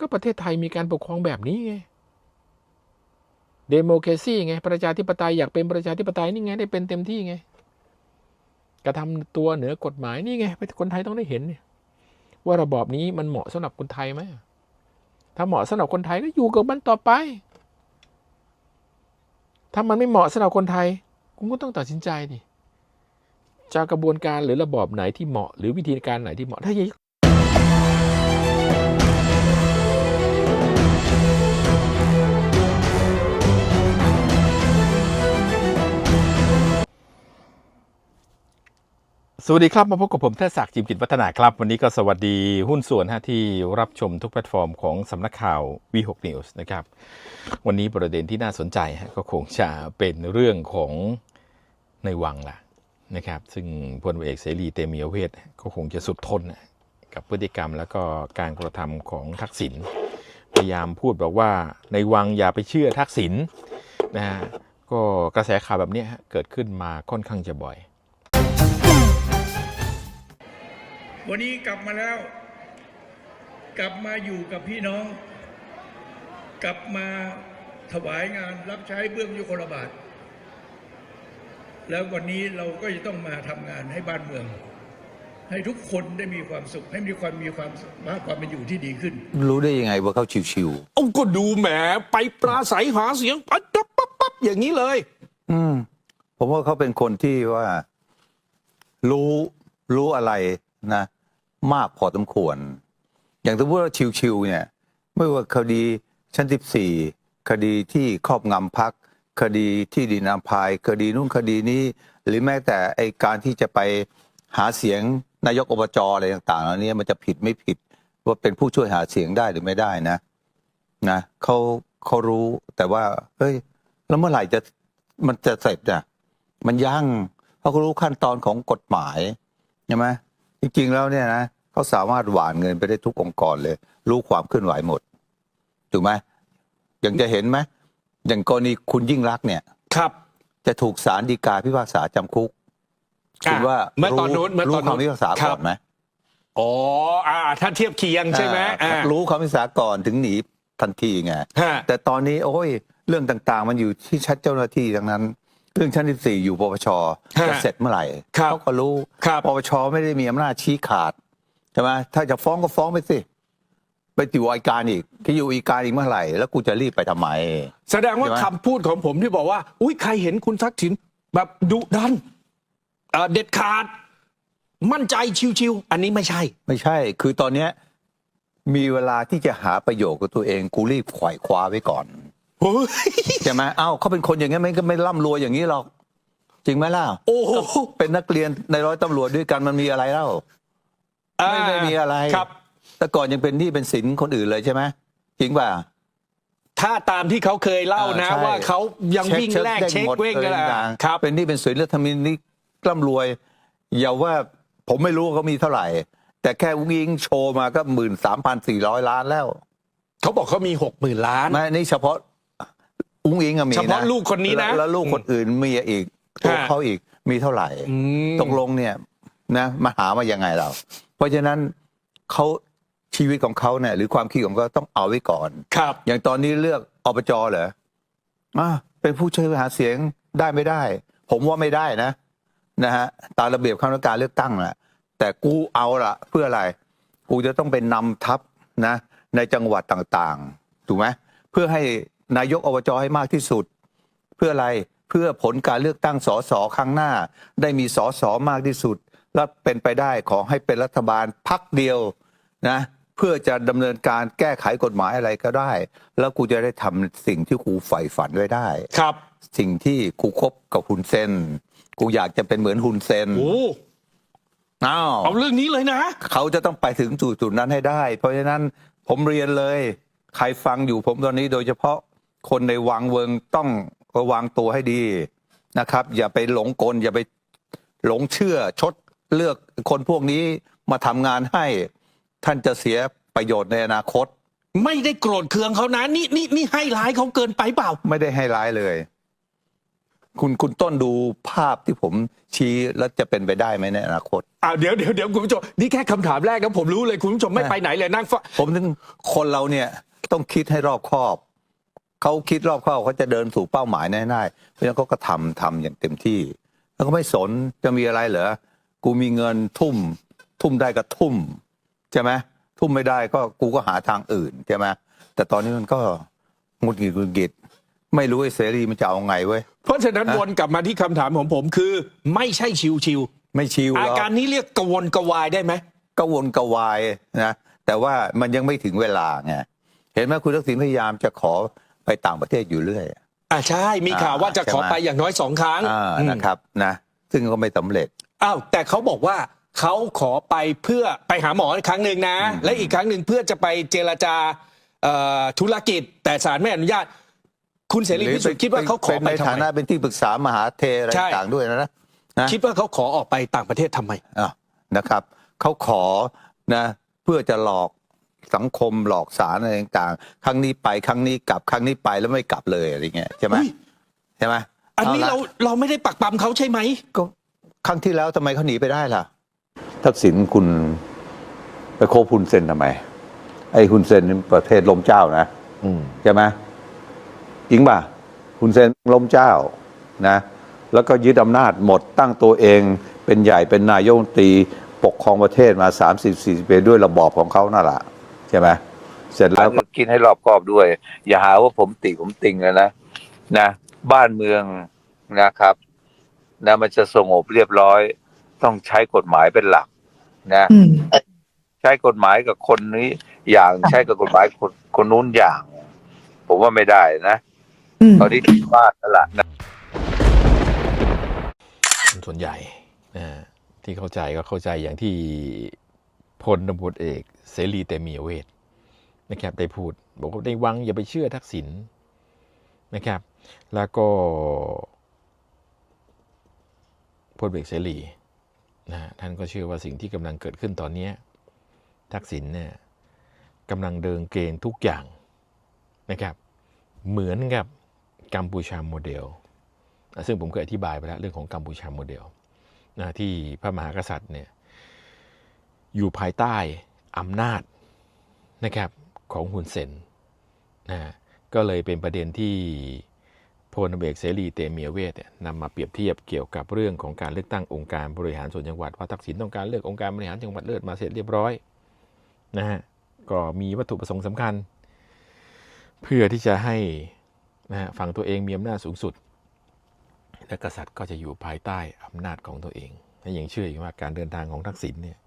ก็ประเทศไทยมีการปกครองแบบนี้ไงเดโมแครซีไงประชาธิปไตยอยากเป็นประชาธิปไตยนี่ไงได้เป็นเต็มที่ไงกระทำตัวเหนือกฎหมายนี่ไงคนไทยต้องได้เห็นเนี่ยว่าระบอบนี้มันเหมาะสำหรับคนไทยไหมถ้าเหมาะสำหรับคนไทยก็อยู่กับมันต่อไป ถ้ามันไม่เหมาะสำหรับคนไทยคุณก็ต้องตัดสินใจดิจะกระบวนการหรือระบอบไหนที่เหมาะ หรือวิธีการไหนที่เหมาะถ้า สวัสดีครับ มาพบกับผมเทศศักดิ์จิมกิจวัฒนาครับ วันนี้ก็สวัสดีหุ้นส่วนฮะที่รับชมทุกแพลตฟอร์มของสำนักข่าว V6 News นะครับ วันนี้ประเด็นที่น่าสนใจฮะก็คงจะเป็นเรื่องของในวังล่ะนะครับ ซึ่งพลเอกเสรีเตมียเวทก็คงจะสุดทนกับพฤติกรรมแล้วก็การกระทำของทักษิณพยายามพูดบอกว่าในวังอย่าไปเชื่อทักษิณนะฮะก็กระแสข่าวแบบนี้ฮะเกิดขึ้นมาค่อนข้างจะบ่อย วันนี้กลับมาแล้ว กลับมาอยู่กับพี่น้อง กลับมาถวายงานรับใช้เบื้องยุคลบาท แล้ววันนี้เราก็จะต้องมาทำงานให้บ้านเมือง ให้ทุกคนได้มีความสุข ให้มีความมีความมากความเป็นอยู่ที่ดีขึ้น รู้ได้ยังไงว่าเขาชิวเอาก็ดูแหมไปปราศัยหาเสียงปั๊บปั๊บปั๊บปั๊บอย่างนี้เลยๆอืม ผมว่าเขาเป็นคนที่ว่ารู้รู้อะไรนะ มากพอสมควร อย่างสมมติว่าชิวๆเนี่ยไม่ว่าคดีชั้นสิบสี่คดีที่ครอบงำพัก คดีที่ดินอาภาย คดีนู่นคดีนี้ หรือแม้แต่ไอการที่จะไปหาเสียงนายกอบจอะไรต่างๆเหล่านี้มันจะผิดไม่ผิดว่าเป็นผู้ช่วยหาเสียงได้หรือไม่ได้นะนะเขาเขารู้แต่ว่าเฮ้ยแล้วเมื่อไหร่จะมันจะเสร็จน่ะมันยังเพราะเขารู้ขั้นตอนของกฎหมายใช่ไหม จริงๆแล้วเนี่ยนะเขาสามารถหวานเงินไปได้ทุกองค์กรเลย รู้ความเคลื่อนไหวหมดถูกไหมอย่างจะเห็นไหมอย่างกรณีคุณยิ่งรักษณ์เนี่ย ครับ จะถูกศาลฎีกาพิพากษาจำคุกคุณว่าเมื่อตอนนู้นเมื่อรู้ตอนคำนู้นพิพากษาครัก่อบนไหมอ๋ออ่า ถ้าเทียบเคียงใช่ไหมอ่าอ่ารู้คำพิพากษาก่อนถึงหนีทันทีไงฮะแต่ตอนนี้โอ้ยเรื่องต่างๆ มันอยู่ที่ชั้นเจ้าหน้าที่ทั้งนั้น เรื่องชั้นที่สี่อยู่ปปชฮะจะเสร็จเมื่อไหร่ครับเขาก็รู้ครับ ปปชไม่ได้มีอำนาจชี้ขาดใช่ไหมถ้าจะฟ้องก็ฟ้องไปสิ ไปอยู่อัยการอีกที่อยู่อัยการอีกเมื่อไหร่ แล้วกูจะรีบไปทำไม แสดงว่าใช่ไหม คำพูดของผมที่บอกว่า อุ้ยใครเห็นคุณทักษิณแบบดุดันเอ่อเด็ดขาด มั่นใจชิวๆอันนี้ไม่ใช่ ไม่ใช่ คือตอนเนี้ยมีเวลาที่จะหาประโยชน์กับตัวเอง กูรีบไขว่คว้าไว้ก่อนเฮ้ย ใช่ไหมเอ้าเขาเป็นคนอย่างนี้นไม่ก็ไม่ร่ำรวยอย่างนี้หรอก จริงไหมล่ะ โอ้โหเป็นนักเรียนในร้อยตำรวจด้วยกันมันมีอะไรเล่า ไม่ไม่มีอะไร ครับ แต่ก่อนยังเป็นหนี้เป็นสินคนอื่นเลยใช่ไหมจริงป่ะ ถ้าตามที่เขาเคยเล่านะเออใช่ ว่าเขายังวิ่งแลกเช็คหมดเว้งกันแหละอะไรต่างๆครับ เป็นหนี้เป็นสินแล้วทำนี้ร่ำรวย อย่าว่าผมไม่รู้ว่าเขามีเท่าไหร่ แต่แค่วุ้งยิงโชว์มาก็หมื่นสามพันสี่ร้อยล้านแล้ว เขาบอกเขามีหกหมื่นล้าน ไม่นี่เฉพาะ อุ้งอิงอะมีนะเฉพาะลูกคนนี้นะแล้วแล้วลูกคนอื่นมีอีกตัวฮะเขาอีกมีเท่าไหร่อืมตกลงเนี่ยนะมาหามายังไงเรา เพราะฉะนั้นเขาชีวิตของเขาเนี่ยหรือความคิดของเขาต้องเอาไว้ก่อน ครับ อย่างตอนนี้เลือกอบจเหรออ่าเป็นผู้ช่วยหาเสียงได้ไม่ได้ ผมว่าไม่ได้นะนะฮะตามระเบียบขั้นตอนการเลือกตั้งแหละแต่กูเอาละเพื่ออะไร กูจะต้องเป็นนำทัพนะ ในจังหวัดต่างๆถูกไหมเพื่อให้ นายกอบจให้มากที่สุด เพื่ออะไรเพื่อผลการเลือกตั้งสสครั้งหน้า ได้มีสสมากที่สุด และเป็นไปได้ขอให้เป็นรัฐบาลพักเดียวนะเพื่อจะดำเนินการแก้ไขกฎหมายอะไรก็ได้ แล้วกูจะได้ทำสิ่งที่กูใฝ่ฝันไว้ได้ ครับ สิ่งที่กูคบกับฮุนเซนกูอยากจะเป็นเหมือนฮุนเซนโอ้อ้าวเอาเรื่องนี้เลยนะ เขาจะต้องไปถึงจุดจุดนั้นให้ได้ เพราะฉะนั้นผมเรียนเลย ใครฟังอยู่ผมตอนนี้โดยเฉพาะ คนในวังเวิงต้องระวังตัวให้ดีนะครับ อย่าไปหลงกล อย่าไปหลงเชื่อชดเลือกคนพวกนี้มาทำงานให้ท่านจะเสียประโยชน์ในอนาคต ไม่ได้โกรธเคืองเขานะ นี่นี่นี่ให้ร้ายเขาเกินไปเปล่า ไม่ได้ให้ร้ายเลย คุณคุณต้นดูภาพที่ผมชี้แล้วจะเป็นไปได้ไหมในอนาคตอ่าเดี๋ยวเดี๋ยวเดี๋ยวคุณผู้ชมนี่แค่คำถามแรกนะผมรู้เลยคุณผู้ชมไม่นะไปไหนเลยนั่งฟัง ผมถึงคนเราเนี่ยต้องคิดให้รอบคอบ เขาคิดรอบคอบเขาจะเดินสู่เป้าหมายแน่ๆเพราะฉะนั้นเขาก็ทำทำอย่างเต็มที่ แล้วก็ไม่สนจะมีอะไรเหรอกูมีเงินทุ่ม ทุ่มได้ก็ทุ่มใช่ไหมทุ่มไม่ได้ก็กูก็หาทางอื่นใช่ไหมแต่ตอนนี้มันก็หงุดหงิดหงุดหงิดไม่รู้ไอ้เสรีมันจะเอาไงเว้ยเพราะฉะนั้นฮะวนกลับมาที่คำถามของผมคือ ไม่ใช่ชิวชิวไม่ชิวๆหอารอกการนี้เรียกกระวนกระวายได้ไหมก็วนกระวายนะแต่ว่ามันยังไม่ถึงเวลาไงเห็นไหมคุณทักษิณพยายามจะขอ ไปต่างประเทศอยู่เรื่อยอ่าใช่มีข่าวว่าจะใช่ขอไหมไปอย่างน้อยสองครั้งอ่าอืมนะครับนะซึ่งก็ไม่สำเร็จอ้าวแต่เขาบอกว่าเขาขอไปเพื่อไปหาหมออีกครั้งหนึ่งนะ และอีกครั้งหนึ่งเพื่อจะไปเจรจาเอ่อธุรกิจ แต่ศาลไม่อนุญาต คุณเสรีพิสุทธิ์คิดว่าเขาขอเป็นไปในทำฐาไมนะเป็นที่ปรึกษามหาเทอะไรใช่ต่างๆด้วยนะนะคิดว่าเขาขอออกไปต่างประเทศทำไมอะนะครับเขาขอนะเพื่อจะหลอก สังคมหลอกสารอะไรต่างๆ ครั้งนี้ไปครั้งนี้กลับครั้งนี้ไปแล้วไม่กลับเลยอะไรเงี้ยใช่ไหมอุ๊ยใช่ไหมอันนี้ละเราเราไม่ได้ปักปั๊มเขาใช่ไหมก็ครั้งที่แล้วทำไมเขาหนีไปได้ล่ะ ทักษิณคุณไปโคบฮุนเซนทำไม ไอ้ฮุนเซนนี่ประเทศล้มเจ้านะใช่ไหมจริงป่ะฮุนเซนล้มเจ้านะ แล้วก็ยึดอำนาจหมดตั้งตัวเองเป็นใหญ่เป็นนายกรัฐมนตรีปกครองประเทศมา 30 40ปีด้วยระบอบของเขานั่นแหละ ใช่ไหมเสร็จแล้วก็คิดให้รอบคอบด้วย อย่าหาว่าผมติผมติงเลยนะนะบ้านเมืองนะครับ นะ มันจะสงบเรียบร้อย ต้องใช้กฎหมายเป็นหลัก นะใช้กฎหมายกับคนนี้ อย่างใช้กับกฎหมายคนคนนู้นอย่าง ผมว่าไม่ได้นะตอนนี้ที่บ้านนั่นแหละนะส่วนใหญ่นะฮะที่เข้าใจก็เข้าใจอย่างที่พลตำรวจเอก เสรีเตมียเวทนะครับได้พูด บอกว่าในวังอย่าไปเชื่อทักษิณนะครับ แล้วก็พลเอกเสรีนะฮะท่านก็เชื่อว่าสิ่งที่กำลังเกิดขึ้นตอนนี้ทักษิณเนี่ยกำลังเดินเกณฑ์ทุกอย่างนะครับ เหมือนกับกัมพูชาโมเดล ซึ่งผมเคยอธิบายไปแล้วเรื่องของกัมพูชาโมเดลนะที่พระมหากษัตริย์เนี่ยอยู่ภายใต้ อำนาจนะครับของฮุนเซนนะก็เลยเป็นประเด็นที่พลเอกเสรีเตมีเวทเนี่ยนำมาเปรียบเทียบเกี่ยวกับเรื่องของการเลือกตั้งองค์การบริหารส่วนจังหวัดว่าทักษิณต้องการเลือกองค์การบริหารจังหวัดเลือกมาเสร็จเรียบร้อยนะฮะก็มีวัตถุประสงค์สำคัญ เพื่อที่จะให้นะฮะฝั่งตัวเองมีอำนาจสูงสุด และกษัตริย์ก็จะอยู่ภายใต้อำนาจของตัวเองและยังเชื่ออีกว่าการเดินทางของทักษิณเนี่ย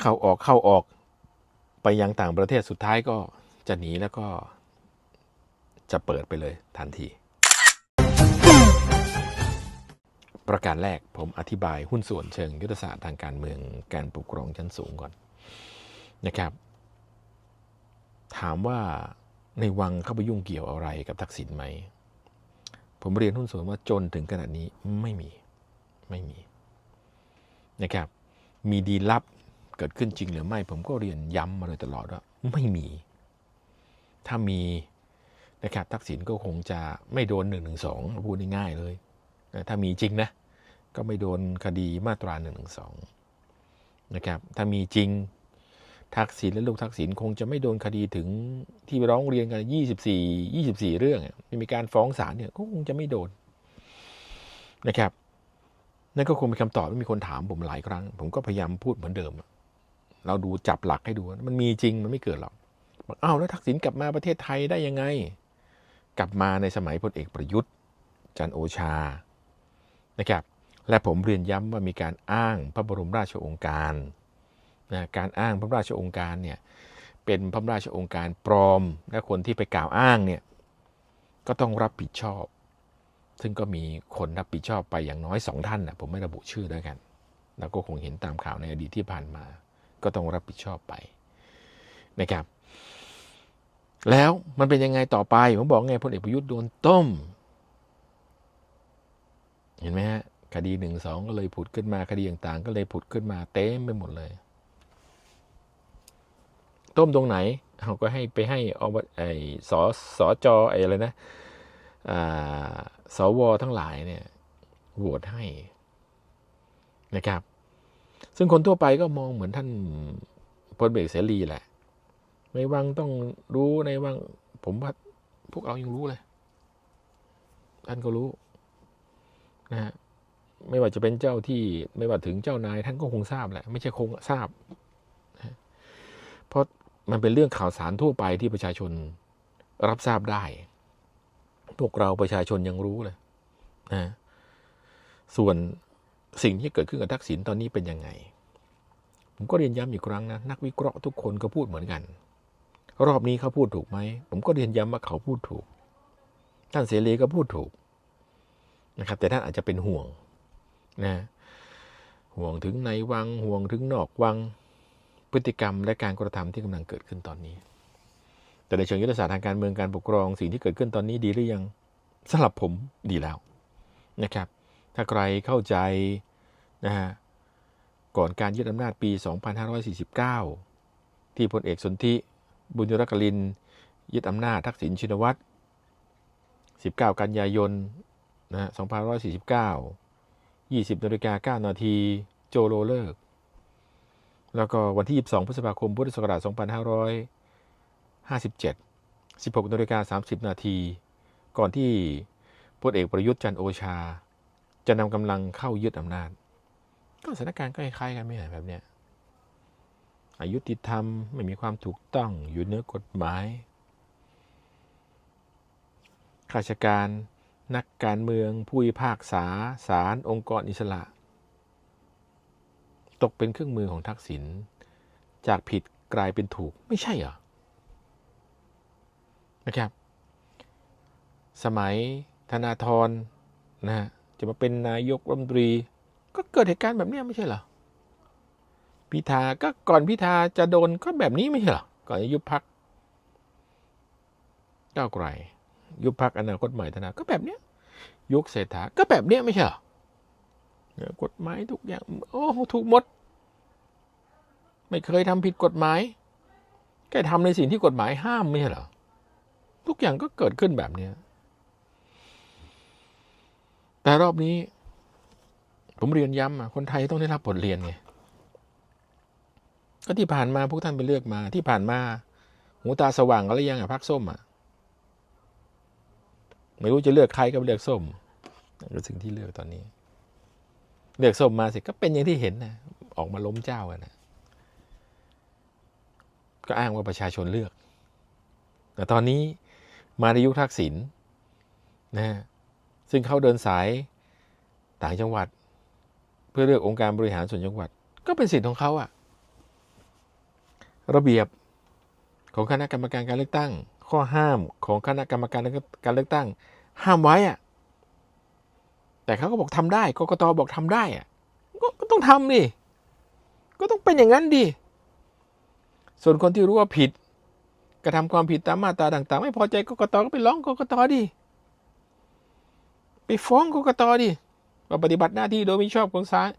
เข้าออกเข้าออกไปยังต่างประเทศสุดท้ายก็จะหนีแล้วก็จะเปิดไปเลยทันที ประการแรกผมอธิบายหุ้นส่วนเชิงยุทธศาสตร์ทางการเมืองการปกครองชั้นสูงก่อนนะครับ ถามว่าในวังเข้าไปยุ่งเกี่ยวอะไรกับทักษิณไหม ผมเรียนหุ้นส่วนว่าจนถึงขนาดนี้ไม่มีไม่มีนะครับ มีดีลับ เกิดขึ้นจริงหรือไม่ ผมก็เรียนย้ำมาโดยตลอดว่าไม่มี ถ้ามีนะครับทักษิณก็คงจะไม่โดนหนึ่งหนึ่งสองพูดง่ายๆเลยถ้ามีจริงนะ ก็ไม่โดนคดีมาตรา1นึนะครับถ้ามีจริงทักษิณและลูกทักษิณคงจะไม่โดนคดีถึงที่ร้องเรียนกัน 24 24 เรื่องอะไม่มีการฟ้องศาลเนี่ยก็คงจะไม่โดนนะครับนั่นก็คงเป็นคำตอบที่มีคนถามผมหลายครั้ง ผมก็พยายามพูดเหมือนเดิม เราดูจับหลักให้ดู มันมีจริงมันไม่เกิดหรอกบอกอ้าวแล้วทักษิณกลับมาประเทศไทยได้ยังไง กลับมาในสมัยพลเอกประยุทธ์ จันโอชานะครับและผมเรียนย้ำว่ามีการอ้างพระบรมราชโองการนะการอ้างพระราชโองการเนี่ยเป็นพระราชโองการปลอม และคนที่ไปกล่าวอ้างเนี่ยก็ต้องรับผิดชอบ ซึ่งก็มีคนรับผิดชอบไปอย่างน้อยสองท่านนะผมไม่ระบุชื่อด้วยกัน แล้วก็คงเห็นตามข่าวในอดีตที่ผ่านมา ก็ต้องรับผิดชอบไปนะครับ แล้วมันเป็นยังไงต่อไป ผมบอกไงพลเอกประยุทธ์โดนต้ม เห็นไหมฮะคดีหนึ่งสองก็เลยผุดขึ้นมาคดีต่างๆ ก็เลยผุดขึ้นมาเต็มไปหมดเลย ต้มตรงไหนเขาก็ให้ไปให้อบไอสอสอจอไอ้อะไรนะอสวทั้งหลายเนี่ยโหวตให้นะครับ ซึ่งคนทั่วไปก็มองเหมือนท่านพลเอกเสรีแหละ ในวังต้องรู้ในวัง ผมว่าพวกเรายังรู้เลย ท่านก็รู้นะฮะไม่ว่าจะเป็นเจ้าที่ไม่ว่าถึงเจ้านาย ท่านก็คงทราบแหละ ไม่ใช่คงทราบนะเพราะมันเป็นเรื่องข่าวสารทั่วไปที่ประชาชนรับทราบได้ พวกเราประชาชนยังรู้เลยนะส่วน สิ่งที่เกิดขึ้นกับทักษิณตอนนี้เป็นยังไง ผมก็เรียนย้ำอีกครั้งนะ นักวิเคราะห์ทุกคนก็พูดเหมือนกัน รอบนี้เขาพูดถูกไหม ผมก็เรียนย้ำว่าเขาพูดถูก ท่านเสรีก็พูดถูกนะครับ แต่ท่านอาจจะเป็นห่วงนะห่วงถึงในวังห่วงถึงนอกวังพฤติกรรมและการกระทำที่กำลังเกิดขึ้นตอนนี้ แต่ในเชิงยุทธศาสตร์ทางการเมืองการปกครองสิ่งที่เกิดขึ้นตอนนี้ดีหรือยังสำหรับผมดีแล้วนะครับ ถ้าใครเข้าใจ นะฮะก่อนการยึดอำนาจปี 2549 ที่พลเอกสนธิบุญยรักลิน ยึดอำนาจทักษิณชินวัตร 19 กันยายนนะฮะ2549 20นาฬิกา9นาทีโจโลเลิก แล้วก็วันที่ 22 พฤษภาคมพุทธศักราช2557 16นาฬิกา30 นาที ก่อนที่พลเอกประยุทธ์จันโอชา จะนำกำลังเข้ายึดอำนาจ ก็สถานการณ์ก็คล้ายๆกันไม่ใช่แบบเนี้ยอายุติธรรมไม่มีความถูกต้องอยู่เหนือกฎหมายข้าราชการนักการเมืองผู้พิพากษาศาลองค์กรอิสระ ตกเป็นเครื่องมือของทักษิณจากผิดกลายเป็นถูกไม่ใช่เหรอนะครับ สมัยธนาธรนะฮะจะมาเป็นนายกรัฐมนตรี ก็เกิดเหตุการณ์แบบนี้ไม่ใช่เหรอพิธาก็ก่อนพิธาจะโดนก็แบบนี้ไม่ใช่เหรอก่อนจะยุบพักก้าวไกลยุบพักอนาคตใหม่ธนาก็แบบเนี้ยยุคเศรษฐาก็แบบเนี้ยไม่ใช่เหรอกฎหมายทุกอย่างโอ้ถูกหมด ไม่เคยทำผิดกฎหมายแค่ทำในสิ่งที่กฎหมายห้ามไม่ใช่เหรอทุกอย่างก็เกิดขึ้นแบบเนี้ยแต่รอบนี้ ผมเรียนย้ำอะคนไทยต้องได้รับบทเรียนไงก็ที่ผ่านมาพวกท่านไปเลือกมาที่ผ่านมา หูตาสว่างกันหรือยังอะพักส้มอะไม่รู้จะเลือกใครก็เลือกส้มนั่นคือสิ่งที่เลือกตอนนี้ เลือกส้มมาสิก็เป็นอย่างที่เห็นนะออกมาล้มเจ้ากันนะก็อ้างว่าประชาชนเลือก แต่ตอนนี้มาในยุคทักษิณนะฮะซึ่งเขาเดินสายต่างจังหวัด เพื่อเลือกองค์การบริหารส่วนจังหวัด ก็เป็นสิทธิ์ของเขาอะระเบียบของคณะกรรมการการเลือกตั้ง ข้อห้ามของคณะกรรมการการเลือกตั้ง ห้ามไว้อะแต่เขาก็บอกทำได้กกตบอกทำได้อะก็ก็ต้องทำดิก็ต้องเป็นอย่างนั้นดิส่วนคนที่รู้ว่าผิด กระทำความผิดตามมาตราต่าง ๆ ไม่พอใจกกตก็ไปร้องกกตดิไปฟ้องกกตดิ ว่าปฏิบัติหน้าที่โดยไม่ชอบของศาล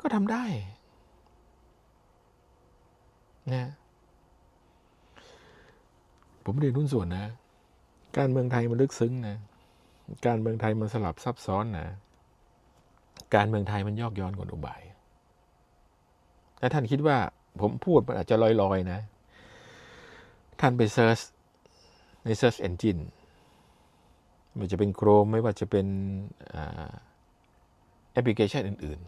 ก็ทำได้นะผมเรียนหุ้นส่วนนะ การเมืองไทยมันลึกซึ้งนะการเมืองไทยมันสลับซับซ้อนนะการเมืองไทยมันยอกย้อนกว่าอุบายถ้าท่านคิดว่า ผมพูดมันอาจจะลอยๆนะ ท่านไปเซิร์ชใน Search Engine ไม่ว่าจะเป็น Chrome ไม่ว่าจะเป็น แอปพลิเคชันอื่น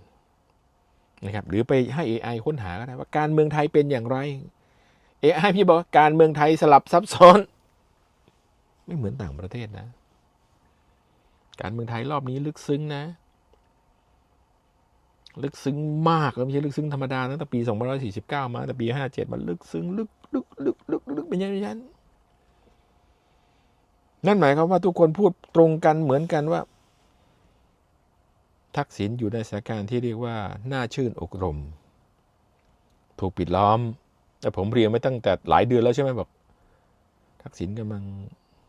ๆนะครับหรือไปให้ AI ค้นหาก็ได้ว่าการเมืองไทยเป็นอย่างไร AI พี่บอกการเมืองไทยสลับซับซ้อน ไม่เหมือนต่างประเทศนะ การเมืองไทยรอบนี้ลึกซึ้งนะ ลึกซึ้งมากแล้วไม่ใช่ลึกซึ้งธรรมดานะตั้งแต่ปี2549 มาแต่ปี 57 มันลึกซึ้งลึกลึกลึกลึกลึกเป็นยังไงนนั่นหมายความว่าทุกคนพูดตรงกันเหมือนกันว่า ทักษิณอยู่ในสถานการณ์ที่เรียกว่าน่าชื่นอกรม ถูกปิดล้อม แต่ผมเรียนไม่ตั้งแต่หลายเดือนแล้วใช่ไหมบอก ทักษิณกำลัง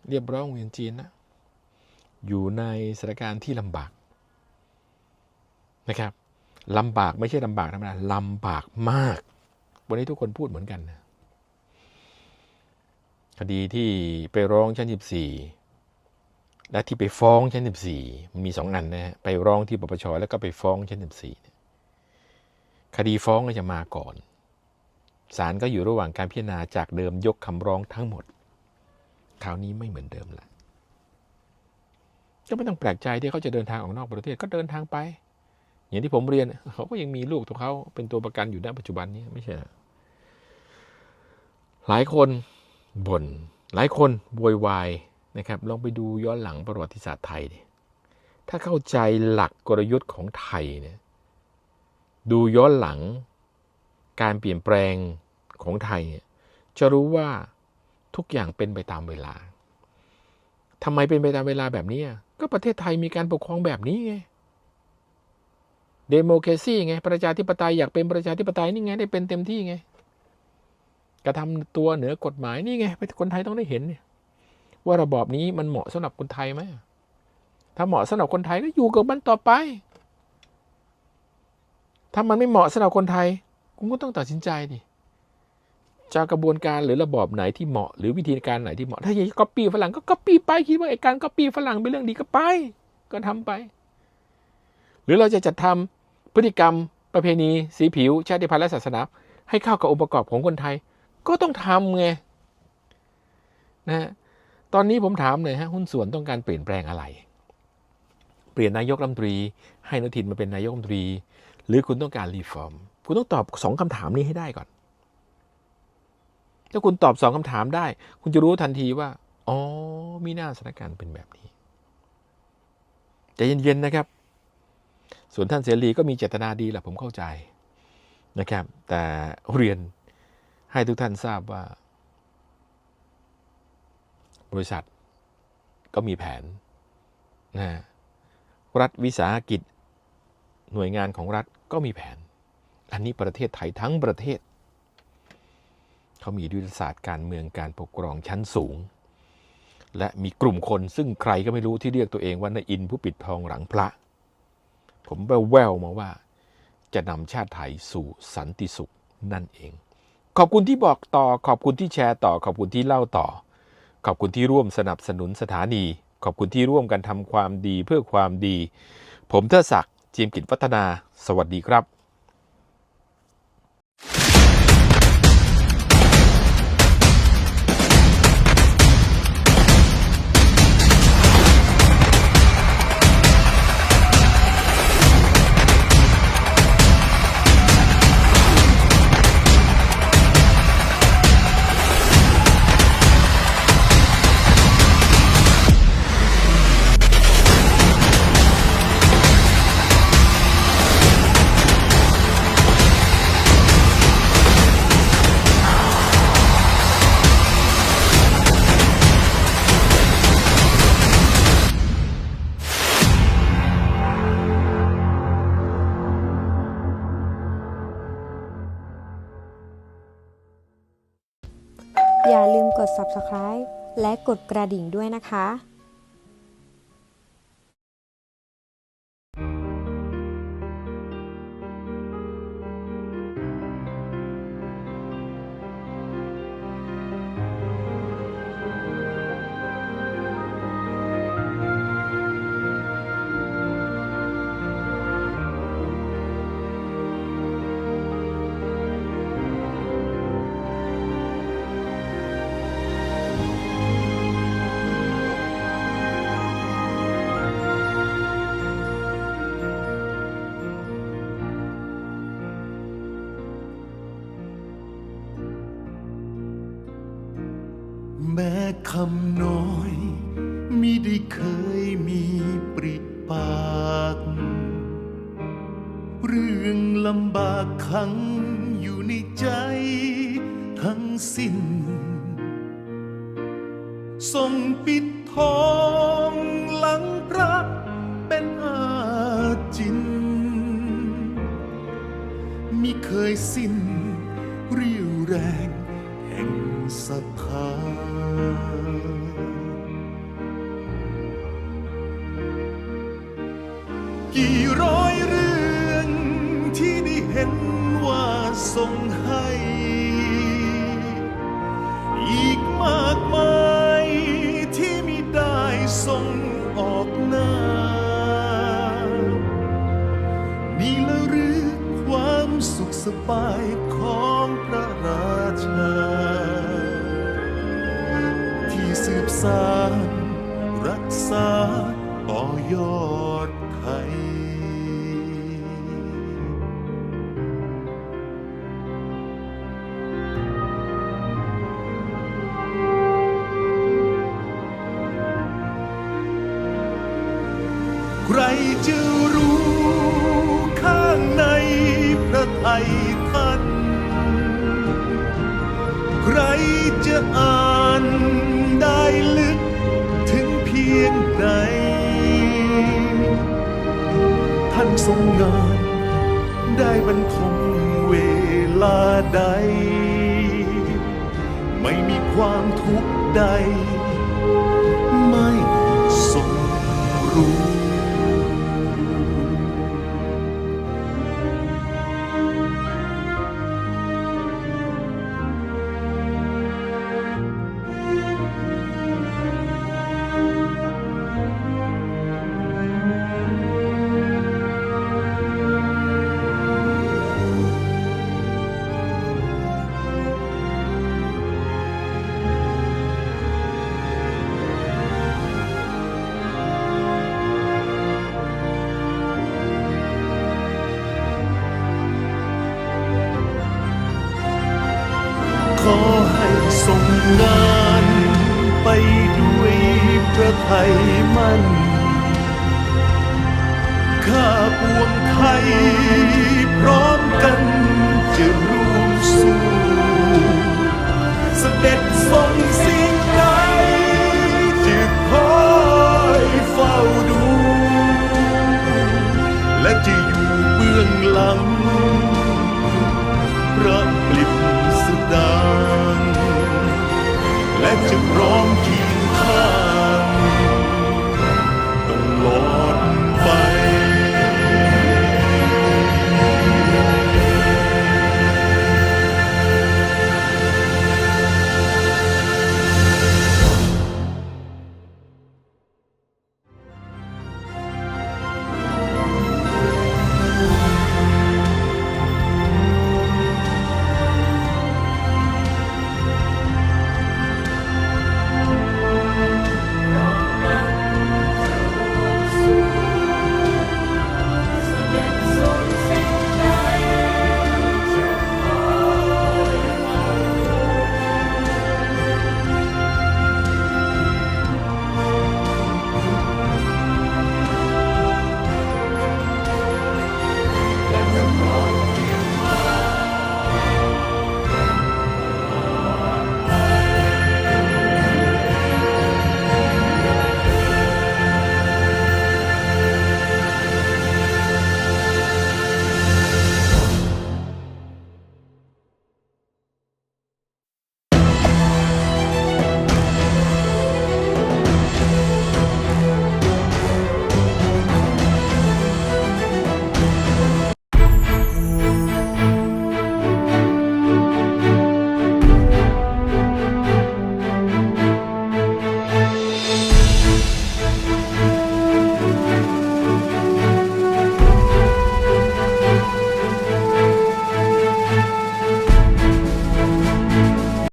เรียบร้องเวียนจีนนะ อยู่ในสถานการณ์ที่ลำบากนะครับลำบากไม่ใช่ลำบากธรรมดาลำบากมาก วันนี้ทุกคนพูดเหมือนกันนะคดีที่ไปร้องชั้น และที่ไปฟ้องชั้น 14 มันมีสองอันนะฮะไปร้องที่ปปชแล้วก็ไปฟ้องชั้น 14เนี่คดีฟ้องก็จะมาก่อนศาลก็อยู่ระหว่างการพิจารณาจากเดิมยกคำร้องทั้งหมด คราวนี้ไม่เหมือนเดิมละก็ไม่ต้องแปลกใจที่เขาจะเดินทางออกนอกประเทศก็เดินทางไป อย่างที่ผมเรียนเขาก็ยังมีลูกของเขาเป็นตัวประกันอยู่ณปัจจุบันนี้ไม่ใช่หรอหลายคนบ่นหลายคนโวยวาย นะครับลองไปดูย้อนหลังประวัติศาสตร์ไทยดิถ้าเข้าใจหลักกลยุทธ์ของไทยเนี่ยดูย้อนหลังการเปลี่ยนแปลงของไทยเนี่ยจะรู้ว่าทุกอย่างเป็นไปตามเวลาทำไมเป็นไปตามเวลาแบบนี้ ก็ประเทศไทยมีการปกครองแบบนี้ไงเดโมแครซีไงประชาธิปไตยอยากเป็นประชาธิปไตยนี่ไงได้เป็นเต็มที่ไงกระทำตัวเหนือกฎหมายนี่ไงคนไทยต้องได้เห็นเนี่ย ว่าระบอบนี้มันเหมาะสำหรับคนไทยไหมถ้าเหมาะสำหรับคนไทยก็อยู่กับมันต่อไป ถ้ามันไม่เหมาะสำหรับคนไทย คุณก็ต้องตัดสินใจดิจะกระบวนการหรือระบอบไหนที่เหมาะ หรือวิธีการไหนที่เหมาะ ถ้าอยากก๊อปปี้ฝรั่งก็ก๊อปปี้ไปคิดว่าไอ้การก๊อปปี้ฝรั่งเป็นเรื่องดีก็ไป ก็ทำไป หรือเราจะจัดทำพฤติกรรม ประเพณีสีผิว ชาติพันธุ์และศาสนา ให้เข้ากับองค์ประกอบของคนไทย ก็ต้องทำไงนะ ตอนนี้ผมถามเลยฮะหุ้นส่วนต้องการเปลี่ยนแปลงอะไร เปลี่ยนนายกรัฐมนตรี ให้นทินมาเป็นนายกรัฐมนตรี หรือคุณต้องการรีฟอร์ม คุณต้องตอบสองคำถามนี้ให้ได้ก่อน ถ้าคุณตอบสองคำถามได้ คุณจะรู้ทันทีว่า อ๋อ มีหน้าสถานการณ์เป็นแบบนี้ใจเย็นๆนะครับ ส่วนท่านเสรีก็มีเจตนาดีแหละผมเข้าใจนะครับ แต่เรียนให้ทุกท่านทราบว่า บริษัทก็มีแผนนะรัฐวิสาหกิจ หน่วยงานของรัฐก็มีแผน อันนี้ประเทศไทยทั้งประเทศ เขามียุทธศาสตร์การเมืองการปกครองชั้นสูง และมีกลุ่มคนซึ่งใครก็ไม่รู้ที่เรียกตัวเองว่านายอินผู้ปิดทองหลังพระ ผมแววๆมาว่า จะนำชาติไทยสู่สันติสุขนั่นเอง ขอบคุณที่บอกต่อขอบคุณที่แชร์ต่อขอบคุณที่เล่าต่อ ขอบคุณที่ร่วมสนับสนุนสถานี ขอบคุณที่ร่วมกันทำความดีเพื่อความดี ผมเทอศักดิ์จีมกิจวัฒนา สวัสดีครับ กดกระดิ่งด้วยนะคะำน้อยมิได้เคยมีปริปาก เรื่องลำบากขังอยู่ในใจทั้งสิ้นทรงปิดทองหลังพระเป็นอาจินมิเคยสิ้นเรี่ยวแรง บายของพระราชา ที่สืบสานรักษาต่อยอดไทยใครจะรู้ข้างในพระไทย จะอ่านได้ลึกถึงเพียงไหนท่านทรงงานได้บรรทมเวลาใด ไม่มีความทุกข์ใด ไทยมัน ข้าปวงไทย พร้อมกันจะร่วมสู้เสด็จทรงสิ่งใดจะคอยเฝ้าดู และจะอยู่เบื้องหลังพระกลิบสดางและจะร้อง